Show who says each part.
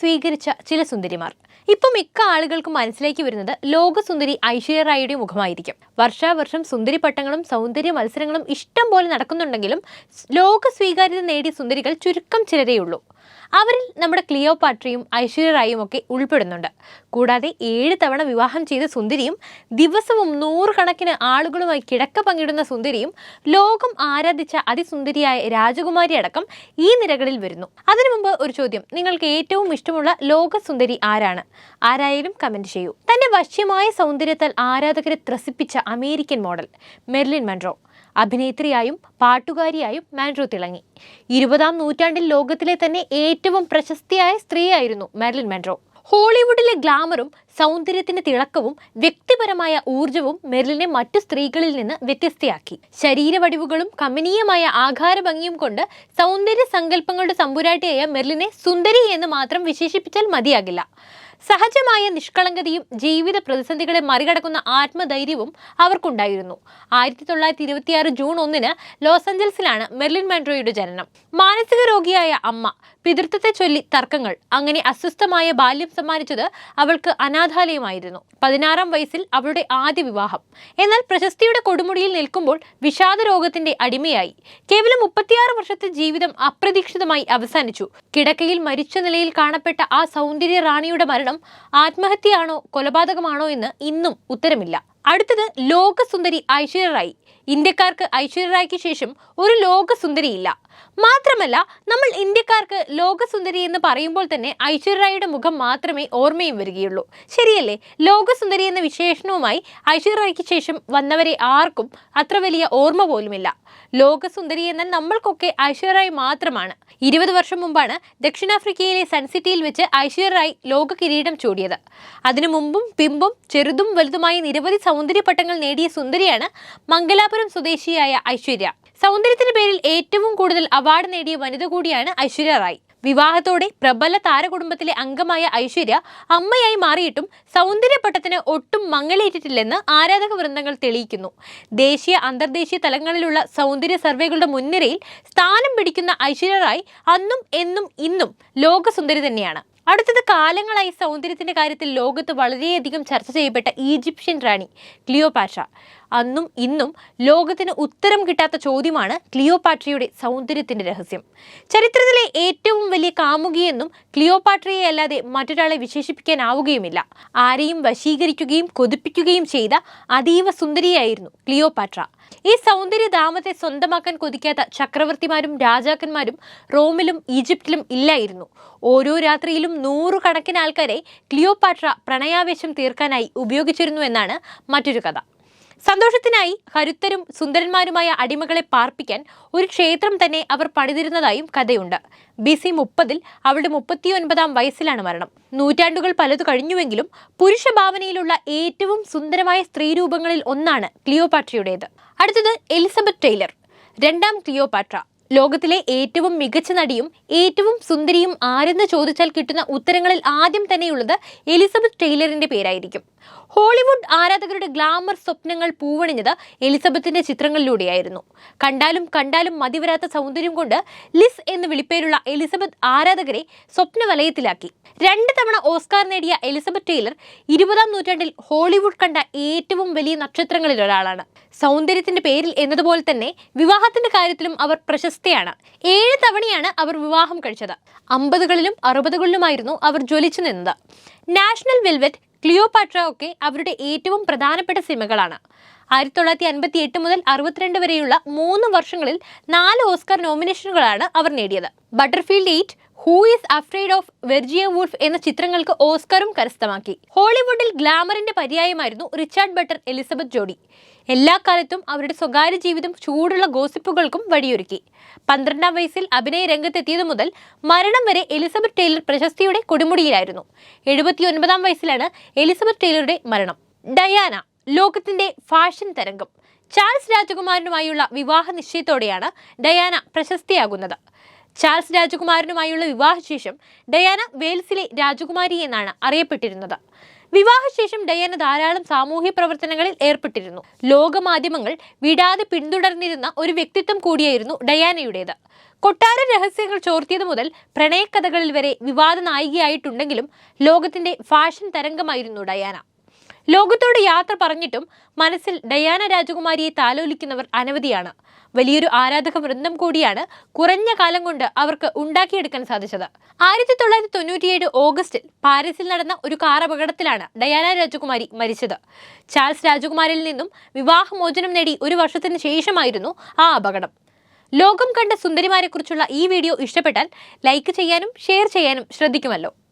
Speaker 1: സ്വീകരിച്ച ചില സുന്ദരിമാർ. ഇപ്പം മിക്ക ആളുകൾക്കും മനസ്സിലേക്ക് വരുന്നത് ലോകസുന്ദരി ഐശ്വര്യ റായിയുടെ മുഖമായിരിക്കും. വർഷാവർഷം സുന്ദരി പട്ടങ്ങളും സൗന്ദര്യ മത്സരങ്ങളും ഇഷ്ടം പോലെ നടക്കുന്നുണ്ടെങ്കിലും ലോക സ്വീകാര്യത നേടിയ സുന്ദരികൾ ചുരുക്കം ചിലരേയുള്ളൂ. അവരിൽ നമ്മുടെ ക്ലിയോപാട്രയും ഐശ്വര്യ റായും ഒക്കെ ഉൾപ്പെടുന്നുണ്ട്. കൂടാതെ ഏഴ് തവണ വിവാഹം ചെയ്ത സുന്ദരിയും ദിവസവും നൂറുകണക്കിന് ആളുകളുമായി കിടക്ക പങ്കിടുന്ന സുന്ദരിയും ലോകം ആരാധിച്ച അതിസുന്ദരിയായ രാജകുമാരി അടക്കം ഈ നിരകളിൽ വരുന്നു. അതിനു മുമ്പ് ഒരു ചോദ്യം നിങ്ങൾക്ക് ഏറ്റവും ഇഷ്ടമുള്ള ലോകസുന്ദരി ആരാണ്? ആരായാലും കമന്റ് ചെയ്യൂ. തന്റെ വശ്യമായ സൗന്ദര്യത്താൽ ആരാധകരെ ത്രസിപ്പിച്ച അമേരിക്കൻ മോഡൽ മെർലിൻ മൺറോ. അഭിനേത്രിയായും പാട്ടുകാരിയായും മാൻഡ്രോ തിളങ്ങി ഇരുപതാം നൂറ്റാണ്ടിൽ ലോകത്തിലെ തന്നെ ഏറ്റവും പ്രശസ്തിയായ സ്ത്രീയായിരുന്നു മെർലിൻ മാൻഡ്രോ. ഹോളിവുഡിലെ ഗ്ലാമറും സൗന്ദര്യത്തിന്റെ തിളക്കവും വ്യക്തിപരമായ ഊർജവും മെറിലിനെ മറ്റു സ്ത്രീകളിൽ നിന്ന് വ്യത്യസ്തയാക്കി. ശരീരവടിവുകളും കമനീയമായ ആഘാരഭംഗിയും കൊണ്ട് സൗന്ദര്യ സങ്കല്പങ്ങളുടെ സമ്പുരാട്ടിയായ മെറിലിനെ സുന്ദരി എന്ന് മാത്രം വിശേഷിപ്പിച്ചാൽ മതിയാകില്ല. സഹജമായ നിഷ്കളങ്കതയും ജീവിത പ്രതിസന്ധികളെ മറികടക്കുന്ന ആത്മധൈര്യവും അവർക്കുണ്ടായിരുന്നു. ആയിരത്തി തൊള്ളായിരത്തി ഇരുപത്തിയാറ് ജൂൺ ഒന്നിന് ലോസ് ആഞ്ചൽസിലാണ് മെർലിൻ മാൻഡ്രോയുടെ ജനനം. മാനസിക രോഗിയായ അമ്മ പിതൃത്വത്തെ ചൊല്ലി തർക്കങ്ങൾ അങ്ങനെ അസ്വസ്ഥമായ ബാല്യം സമ്മാനിച്ചത് അവൾക്ക് അനാഥാലയമായിരുന്നു. പതിനാറാം വയസ്സിൽ അവളുടെ ആദ്യ വിവാഹം. എന്നാൽ പ്രശസ്തിയുടെ കൊടുമുടിയിൽ നിൽക്കുമ്പോൾ വിഷാദ രോഗത്തിന്റെ അടിമയായി. കേവലം മുപ്പത്തിയാറ് വർഷത്തെ ജീവിതം അപ്രതീക്ഷിതമായി അവസാനിച്ചു. കിടക്കയിൽ മരിച്ച നിലയിൽ കാണപ്പെട്ട ആ സൗന്ദര്യ റാണിയുടെ മരണം ആത്മഹത്യയാണോ കൊലപാതകമാണോ എന്ന് ഇന്നും ഉത്തരമില്ല. അടുത്തത് ലോകസുന്ദരി ഐശ്വര്യ റായി ഇന്ത്യക്കാർക്ക് ഐശ്വര്യ റായ്ക്ക് ശേഷം ഒരു ലോകസുന്ദരിയില്ല. മാത്രമല്ല നമ്മൾ ഇന്ത്യക്കാർക്ക് ലോകസുന്ദരി എന്ന് പറയുമ്പോൾ തന്നെ ഐശ്വര്യ റായിയുടെ മുഖം മാത്രമേ ഓർമ്മയും വരികയുള്ളൂ. ശരിയല്ലേ? ലോകസുന്ദരി എന്ന വിശേഷണവുമായി ഐശ്വര്യ റായ്ക്ക് ശേഷം വന്നവരെ ആർക്കും അത്ര വലിയ ഓർമ്മ പോലുമില്ല. ലോകസുന്ദരി എന്നാൽ നമ്മൾക്കൊക്കെ ഐശ്വര്യ റായ് മാത്രമാണ്. ഇരുപത് വർഷം മുമ്പാണ് ദക്ഷിണാഫ്രിക്കയിലെ സൺസിറ്റിയിൽ വെച്ച് ഐശ്വര്യ റായ് ലോക കിരീടം ചൂടിയത്. അതിനു മുമ്പും പിമ്പും ചെറുതും വലുതുമായി നിരവധി സൗന്ദര്യപട്ടങ്ങൾ നേടിയ സുന്ദരിയാണ് മംഗലാപുരം സ്വദേശിയായ ഐശ്വര്യ. സൗന്ദര്യത്തിന്റെ പേരിൽ ഏറ്റവും കൂടുതൽ അവാർഡ് നേടിയ വനിത കൂടിയാണ് ഐശ്വര്യ റായ്. വിവാഹത്തോടെ പ്രബല താരകുടുംബത്തിലെ അംഗമായ ഐശ്വര്യ അമ്മയായി മാറിയിട്ടും സൗന്ദര്യപ്പട്ടത്തിന് ഒട്ടും മങ്ങലേറ്റിട്ടില്ലെന്ന് ആരാധക വൃന്ദങ്ങൾ തെളിയിക്കുന്നു. ദേശീയ അന്തർദേശീയ തലങ്ങളിലുള്ള സൗന്ദര്യ സർവേകളുടെ മുൻനിരയിൽ സ്ഥാനം പിടിക്കുന്ന ഐശ്വര്യ റായ് അന്നും എന്നും ഇന്നും ലോകസുന്ദരി തന്നെയാണ്. അടുത്തത് കാലങ്ങളായി സൗന്ദര്യത്തിന്റെ കാര്യത്തിൽ ലോകത്ത് വളരെയധികം ചർച്ച ചെയ്യപ്പെട്ട ഈജിപ്ഷ്യൻ റാണി ക്ലിയോപാട്ര. അന്നും ഇന്നും ലോകത്തിന് ഉത്തരം കിട്ടാത്ത ചോദ്യമാണ് ക്ലിയോപാട്രിയുടെ സൗന്ദര്യത്തിന്റെ രഹസ്യം. ചരിത്രത്തിലെ ഏറ്റവും വലിയ കാമുകിയെന്നും ക്ലിയോപാട്രിയെ അല്ലാതെ മറ്റൊരാളെ വിശേഷിപ്പിക്കാനാവുകയുമില്ല. ആരെയും വശീകരിക്കുകയും കൊതിപ്പിക്കുകയും ചെയ്ത അതീവ സുന്ദരിയായിരുന്നു ക്ലിയോപാട്ര. ഈ സൗന്ദര്യ സൗന്ദര്യധാമത്തെ സ്വന്തമാക്കാൻ കൊതിക്കാത്ത ചക്രവർത്തിമാരും രാജാക്കന്മാരും റോമിലും ഈജിപ്തിലും ഇല്ലായിരുന്നു. ഓരോ രാത്രിയിലും നൂറുകണക്കിന് ആൾക്കാരെ ക്ലിയോപാട്ര പ്രണയാവേശം തീർക്കാനായി ഉപയോഗിച്ചിരുന്നു എന്നാണ് മറ്റൊരു കഥ. സന്തോഷത്തിനായി ഹരുത്തരും സുന്ദരന്മാരുമായ അടിമകളെ പാർപ്പിക്കാൻ ഒരു ക്ഷേത്രം തന്നെ അവർ പണിതിരുന്നതായും കഥയുണ്ട്. ബി സി മുപ്പതിൽ അവളുടെ മുപ്പത്തിയൊൻപതാം വയസ്സിലാണ് മരണം. നൂറ്റാണ്ടുകൾ പലതു കഴിഞ്ഞുവെങ്കിലും പുരുഷ ഭാവനയിലുള്ള ഏറ്റവും സുന്ദരമായ സ്ത്രീരൂപങ്ങളിൽ ഒന്നാണ് ക്ലിയോപാട്രയുടേത്. അടുത്തത് എലിസബത്ത് ടൈലർ. രണ്ടാം ക്ലിയോപാട്ര. ലോകത്തിലെ ഏറ്റവും മികച്ച നടിയും ഏറ്റവും സുന്ദരിയും ആരെന്ന് ചോദിച്ചാൽ കിട്ടുന്ന ഉത്തരങ്ങളിൽ ആദ്യം തന്നെയുള്ളത് എലിസബത്ത് ടൈലറിന്റെ പേരായിരിക്കും. ഹോളിവുഡ് ആരാധകരുടെ ഗ്ലാമർ സ്വപ്നങ്ങൾ പൂവണിഞ്ഞത് എലിസബത്തിന്റെ ചിത്രങ്ങളിലൂടെയായിരുന്നു. കണ്ടാലും കണ്ടാലും മതിവരാത്ത സൗന്ദര്യം കൊണ്ട് ലിസ് എന്ന് വിളിപ്പേരുള്ള എലിസബത്ത് ആരാധകരെ സ്വപ്നവലയത്തിലാക്കി. രണ്ട് തവണ ഓസ്കാർ നേടിയ എലിസബത്ത് ടൈലർ ഇരുപതാം നൂറ്റാണ്ടിൽ ഹോളിവുഡ് കണ്ട ഏറ്റവും വലിയ നക്ഷത്രങ്ങളിൽ ഒരാളാണ് സൗന്ദര്യത്തിന്റെ പേരിൽ എന്നതുപോലെ തന്നെ വിവാഹത്തിന്റെ കാര്യത്തിലും അവർ പ്രശസ്തയാണ്. ഏഴ് തവണയാണ് അവർ വിവാഹം കഴിച്ചത്. അമ്പതുകളിലും അറുപതുകളിലുമായിരുന്നു അവർ ജ്വലിച്ചു നിന്നത്. നാഷണൽ വെൽവെറ്റ് ക്ലിയോപാട്ര ഒക്കെ അവരുടെ ഏറ്റവും പ്രധാനപ്പെട്ട സിനിമകളാണ്. ആയിരത്തി തൊള്ളായിരത്തി അൻപത്തി എട്ട് മുതൽ അറുപത്തിരണ്ട് വരെയുള്ള മൂന്ന് വർഷങ്ങളിൽ നാല് ഓസ്കാർ നോമിനേഷനുകളാണ് അവർ നേടിയത്. Butterfield eight who is afraid of Virginia Woolf എന്ന ചിത്രങ്ങൾക്ക് ഓസ്കറും കരസ്ഥമാക്കി. ഹോളിവുഡിൽ ഗ്ലാമറിന്റെ പര്യായമായിരുന്നു റിച്ചാർഡ് ബട്ടർ എലിസബത്ത് ജോഡി. എല്ലാ കാലത്തും അവരുടെ സ്വകാര്യ ജീവിതം ചൂടുള്ള ഗോസിപ്പുകൾക്കും വഴിയൊരുക്കി. പന്ത്രണ്ടാം വയസ്സിൽ അഭിനയ രംഗത്തെത്തിയതു മുതൽ മരണം വരെ എലിസബത്ത് ടൈലർ പ്രശസ്തിയുടെ കൊടുമുടിയിലായിരുന്നു. എഴുപത്തിയൊൻപതാം വയസ്സിലാണ് എലിസബത്ത് ടൈലറുടെ മരണം. ഡയാന ലോകത്തിന്റെ ഫാഷൻ തരംഗം. ചാൾസ് രാജകുമാരനുമായുള്ള വിവാഹ നിശ്ചയത്തോടെയാണ് ഡയാന പ്രശസ്തിയാകുന്നത്. ചാൾസ് രാജകുമാരനുമായുള്ള വിവാഹശേഷം ഡയാന വെയിൽസിലെ രാജകുമാരി എന്നാണ് അറിയപ്പെട്ടിരുന്നത്. വിവാഹശേഷം ഡയാന ധാരാളം സാമൂഹ്യ പ്രവർത്തനങ്ങളിൽ ഏർപ്പെട്ടിരുന്നു. ലോകമാധ്യമങ്ങൾ വിടാതെ പിന്തുടർന്നിരുന്ന ഒരു വ്യക്തിത്വം കൂടിയായിരുന്നു ഡയാനയുടേത്. കൊട്ടാര രഹസ്യങ്ങൾ ചോർത്തിയത് മുതൽ പ്രണയക്കഥകളിൽ വരെ വിവാദ നായികയായിട്ടുണ്ടെങ്കിലും ലോകത്തിന്റെ ഫാഷൻ തരംഗമായിരുന്നു ഡയാന. ലോകത്തോട് യാത്ര പറഞ്ഞിട്ടും മനസ്സിൽ ഡയാന രാജകുമാരിയെ താലോലിക്കുന്നവർ അനവധിയാണ്. വലിയൊരു ആരാധക വൃന്ദം കൂടിയാണ് കുറഞ്ഞ കാലം കൊണ്ട് അവർക്ക് ഉണ്ടാക്കിയെടുക്കാൻ സാധിച്ചത്. ആയിരത്തി തൊള്ളായിരത്തി തൊണ്ണൂറ്റിയേഴ് ഓഗസ്റ്റിൽ പാരീസിൽ നടന്ന ഒരു കാർ അപകടത്തിലാണ് ഡയാന രാജകുമാരി മരിച്ചത്. ചാൾസ് രാജകുമാരിൽ നിന്നും വിവാഹമോചനം നേടി ഒരു വർഷത്തിന് ശേഷമായിരുന്നു ആ അപകടം. ലോകം കണ്ട സുന്ദരിമാരെക്കുറിച്ചുള്ള ഈ വീഡിയോ ഇഷ്ടപ്പെട്ടാൽ ലൈക്ക് ചെയ്യാനും ഷെയർ ചെയ്യാനും ശ്രദ്ധിക്കുമല്ലോ.